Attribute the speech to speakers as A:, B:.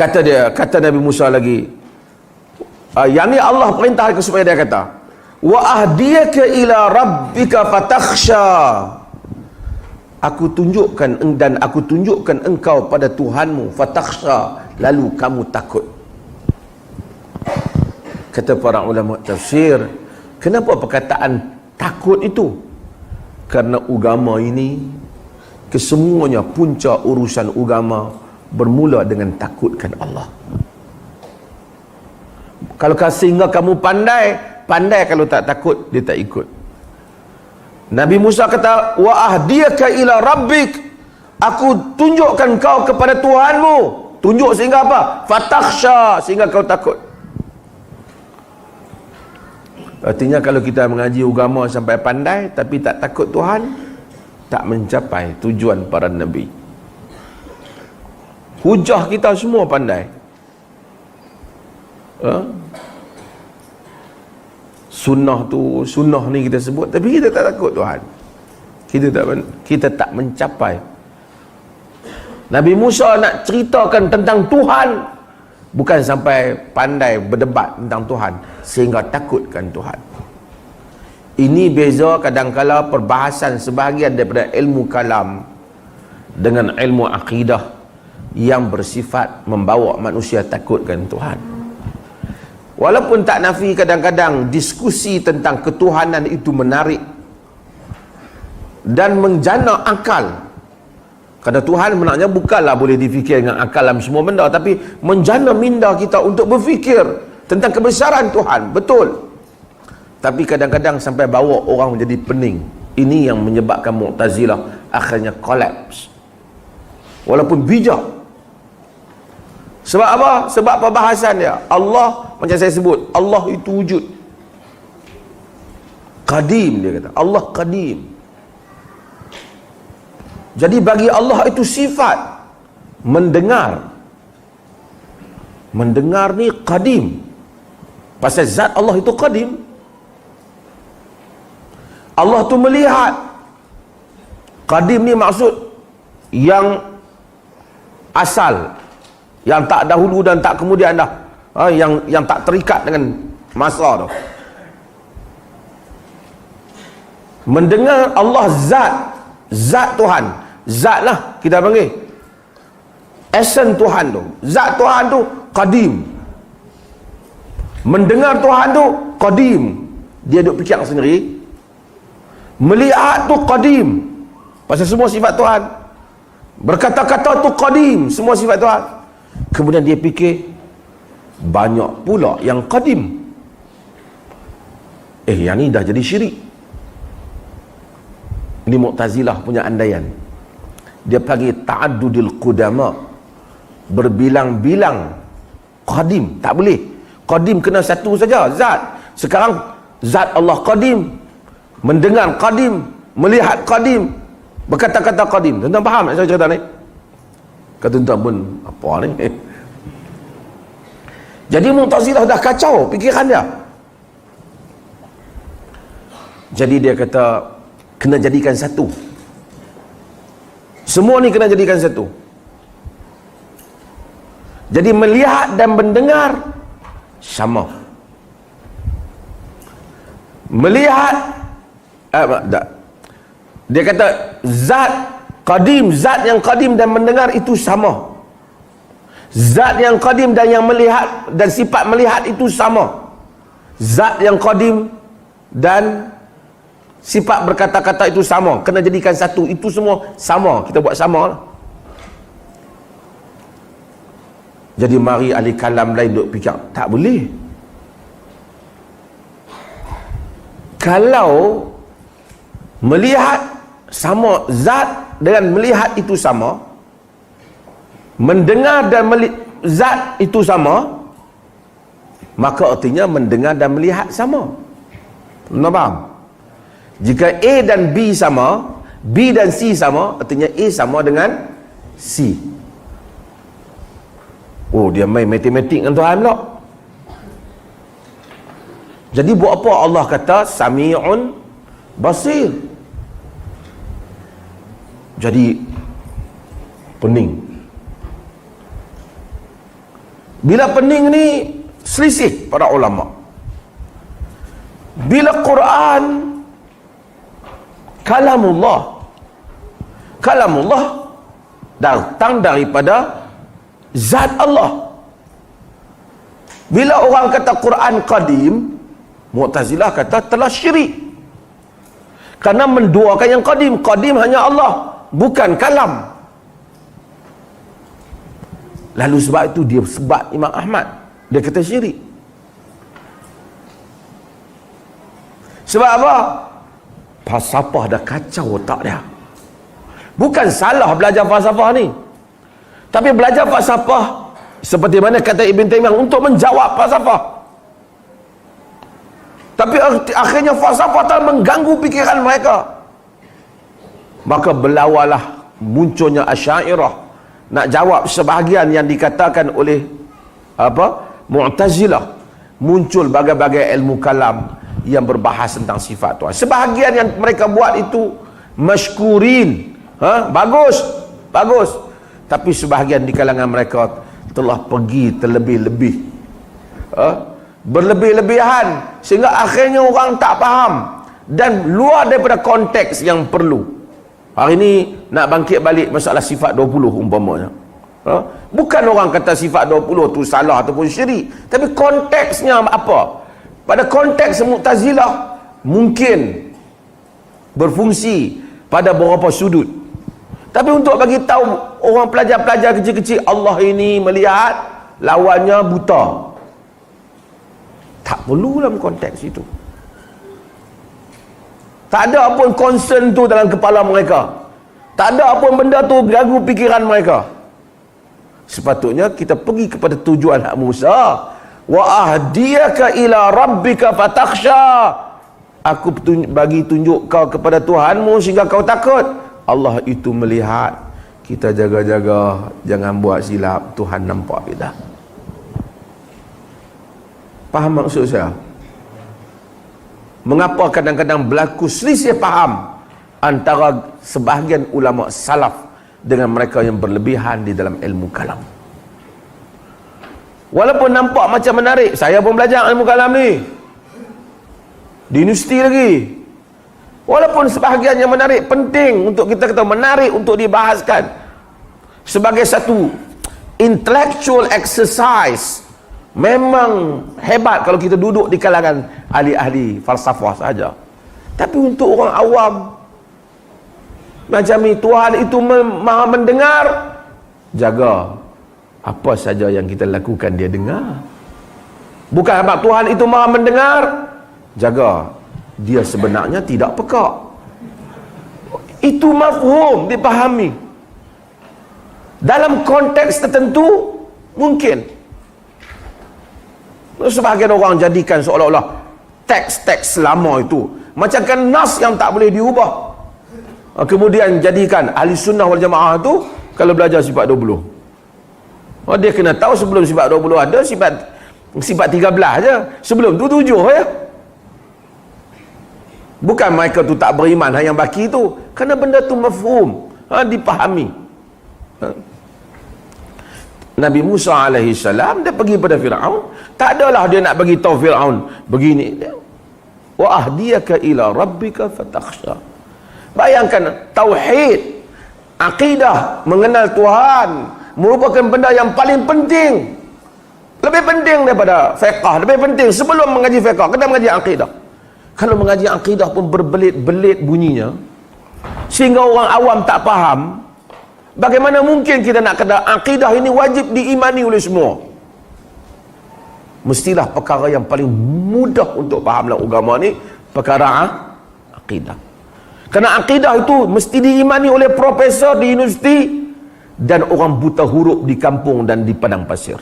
A: kata dia kata Nabi Musa lagi uh, yang ni Allah perintah supaya dia kata wa ahdiyaka ila rabbika fatakhsha. Aku tunjukkan dan aku tunjukkan engkau pada Tuhanmu fatakhsha. Lalu kamu takut. Kata para ulama tafsir kenapa perkataan takut itu? Kerana agama ini kesemuanya punca urusan agama bermula dengan takutkan Allah. Kalau ka- sehingga kamu pandai pandai kalau tak takut dia tak ikut. Nabi Musa kata wa ahdiyaka ila rabbik. Aku tunjukkan kau kepada Tuhanmu. Tunjuk sehingga apa? Fatakhsha sehingga kau takut. Artinya kalau kita mengaji agama sampai pandai tapi tak takut Tuhan tak mencapai tujuan para nabi hujah kita semua pandai. Ha? sunnah tu sunnah ni kita sebut tapi kita tak takut Tuhan. Kita tak kita tak mencapai. Nabi Musa nak ceritakan tentang Tuhan. Bukan sampai pandai berdebat tentang Tuhan sehingga takutkan Tuhan. Ini beza kadangkala perbahasan sebahagian daripada ilmu kalam dengan ilmu akidah yang bersifat membawa manusia takutkan Tuhan Walaupun tak nafi kadang-kadang diskusi tentang ketuhanan itu menarik dan menjana akal. Kerana Tuhan maknanya bukanlah boleh difikir dengan akal dalam semua benda tapi menjana minda kita untuk berfikir tentang kebesaran Tuhan. Betul. Tapi kadang-kadang sampai bawa orang menjadi pening. Ini yang menyebabkan Mu'tazilah akhirnya collapse. Walaupun bijak sebab apa? Sebab perbahasan dia. Allah, macam saya sebut, Allah itu wujud. Qadim dia kata. Allah qadim. Jadi bagi Allah itu sifat mendengar. Mendengar ni qadim. Pasal zat Allah itu qadim. Allah tu melihat. Qadim ni maksud yang asal yang tak dahulu dan tak kemudian dah. Ha, yang yang tak terikat dengan masa tu. Mendengar Allah zat zat Tuhan. Zat lah kita panggil. Esen Tuhan tu. Zat Tuhan tu qadim. Mendengar Tuhan tu qadim. Dia duk fikir sendiri. Melihat tu qadim. Pasal semua sifat Tuhan. Berkata-kata tu qadim semua sifat Tuhan kemudian dia fikir banyak pula yang qadim. Eh yang ni dah jadi syirik. Ini Mu'tazilah punya andaian. Dia panggil ta'addudil qudama berbilang-bilang qadim. Tak boleh. Qadim kena satu saja zat. Sekarang zat Allah qadim mendengar qadim melihat qadim berkata-kata qadim. Tuan-tuan faham tak saya cerita ni? Kata tuan pun apa ni jadi Mu'tazilah dah kacau fikiran dia. Jadi dia kata kena jadikan satu. Semua ni kena jadikan satu. Jadi melihat dan mendengar sama. Melihat eh, tak. dia kata zat qadim zat yang qadim dan mendengar itu sama zat yang qadim dan yang melihat dan sifat melihat itu sama. Zat yang qadim dan sifat berkata-kata itu sama. Kena jadikan satu. Itu semua sama. Kita buat sama lah. Jadi mari ahli kalam lain duk fikir. Tak boleh. Kalau melihat sama zat dengan melihat itu sama mendengar dan meli- zat itu sama maka artinya mendengar dan melihat sama faham? Jika A dan B sama, B dan C sama, artinya A sama dengan C. Oh, dia main matematik dengan Tuhan pula. Jadi buat apa Allah kata Sami'un Basir? Jadi pening. Bila pening ni selisih para ulama. Bila Quran kalamullah. Kalamullah datang daripada zat Allah. Bila orang kata Quran qadim Mu'tazilah kata telah syirik. Kerana menduakan yang qadim. Qadim hanya Allah bukan kalam lalu sebab itu dia sebab Imam Ahmad dia kata syirik. Sebab apa? Falsafah dah kacau otak dia. Bukan salah belajar falsafah ni. Tapi belajar falsafah seperti mana kata Ibn Taymiyah untuk menjawab falsafah. Tapi akhirnya falsafah telah mengganggu fikiran mereka. Maka berlawalah munculnya asyairah nak jawab sebahagian yang dikatakan oleh apa Mu'tazilah muncul bagai-bagai ilmu kalam yang berbahas tentang sifat Tuhan. Sebahagian yang mereka buat itu masykurin. Ha? Bagus. Bagus. Tapi sebahagian di kalangan mereka telah pergi terlebih-lebih. Ha? Berlebih-lebihan. Sehingga akhirnya orang tak faham. Dan luar daripada konteks yang perlu. Hari ini nak bangkit balik masalah sifat 20 umpamanya. Ha? Bukan orang kata sifat 20 tu salah ataupun syirik. Tapi konteksnya apa? Pada konteks Mu'tazilah mungkin berfungsi pada beberapa sudut. Tapi untuk bagi tahu orang pelajar-pelajar kecil-kecil Allah ini melihat lawannya buta. Tak perlu dalam konteks itu. Tak ada apa concern tu dalam kepala mereka. Tak ada apa benda tu ganggu fikiran mereka. Sepatutnya kita pergi kepada tujuan hak Musa. Wa ahdiyaka ila rabbika fatakhsha. Aku bagi tunjuk kau kepada Tuhanmu sehingga kau takut. Allah itu melihat. Kita jaga-jaga. Jangan buat silap. Tuhan nampak kita. Faham maksud saya mengapa kadang-kadang berlaku selisih faham antara sebahagian ulama salaf dengan mereka yang berlebihan di dalam ilmu kalam? Walaupun nampak macam menarik saya pun belajar ilmu kalam ni. Di universiti lagi. Walaupun sebahagian yang menarik penting untuk kita kata menarik untuk dibahaskan. Sebagai satu intellectual exercise memang hebat kalau kita duduk di kalangan ahli-ahli falsafah saja. Tapi untuk orang awam macam ni Tuhan itu maha mendengar. Jaga apa saja yang kita lakukan dia dengar. Bukan sebab Tuhan itu maha mendengar. Jaga dia sebenarnya tidak peka itu mafhum dipahami. Dalam konteks tertentu mungkin sebahagian orang jadikan seolah-olah teks-teks lama itu. Macam kan nas yang tak boleh diubah. Ah, kemudian jadikan ahli sunnah wal jamaah tu kalau belajar sifat 20 oh, dia kena tahu sebelum sifat 20 ada sifat sifat 13 aja sebelum tu 7 ya. Bukan mereka tu tak beriman yang baki tu. Kerana benda tu mafhum. Ha, dipahami. Ha. Nabi Musa alaihi salam dia pergi pada Firaun tak adalah dia nak bagi tahu Firaun begini wa ahdiyaka ila rabbika fatakhsha Bayangkan tauhid, akidah, mengenal Tuhan merupakan benda yang paling penting. Lebih penting daripada fiqh, lebih penting sebelum mengaji fiqh, kena mengaji akidah. Kalau mengaji akidah pun berbelit-belit bunyinya sehingga orang awam tak faham, bagaimana mungkin kita nak kata akidah ini wajib diimani oleh semua? Mestilah perkara yang paling mudah untuk faham dalam agama ni perkara ah, akidah. Kerana akidah itu mesti diimani oleh profesor di universiti dan orang buta huruf di kampung dan di padang pasir.